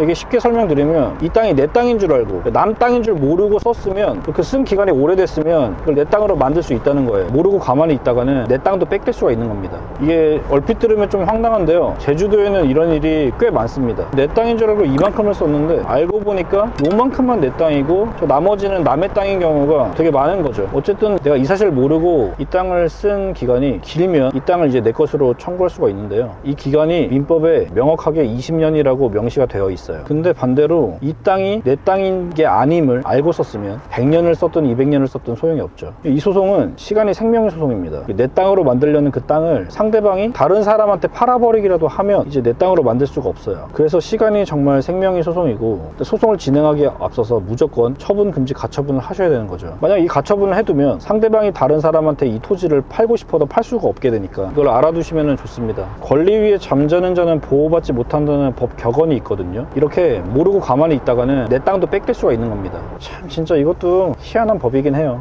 되게 쉽게 설명드리면 이 땅이 내 땅인 줄 알고 남 땅인 줄 모르고 썼으면 그 쓴 기간이 오래됐으면 그걸 내 땅으로 만들 수 있다는 거예요. 모르고 가만히 있다가는 내 땅도 뺏길 수가 있는 겁니다. 이게 얼핏 들으면 좀 황당한데요. 제주도에는 이런 일이 꽤 많습니다. 내 땅인 줄 알고 이만큼을 썼는데 알고 보니까 요만큼만 내 땅이고 저 나머지는 남의 땅인 경우가 되게 많은 거죠. 어쨌든 내가 이 사실을 모르고 이 땅을 쓴 기간이 길면 이 땅을 이제 내 것으로 청구할 수가 있는데요. 이 기간이 민법에 명확하게 20년이라고 명시가 되어 있어요. 근데 반대로 이 땅이 내 땅인 게 아님을 알고 썼으면 100년을 썼든 200년을 썼든 소용이 없죠. 이 소송은 시간이 생명의 소송입니다. 내 땅으로 만들려는 그 땅을 상대방이 다른 사람한테 팔아버리기라도 하면 이제 내 땅으로 만들 수가 없어요. 그래서 시간이 정말 생명의 소송이고 소송을 진행하기에 앞서서 무조건 처분 금지 가처분을 하셔야 되는 거죠. 만약 이 가처분을 해두면 상대방이 다른 사람한테 이 토지를 팔고 싶어도 팔 수가 없게 되니까 이걸 알아두시면 좋습니다. 권리 위에 잠자는 자는 보호받지 못한다는 법 격언이 있거든요. 이렇게 모르고 가만히 있다가는 내 땅도 뺏길 수가 있는 겁니다. 참 진짜 이것도 희한한 법이긴 해요.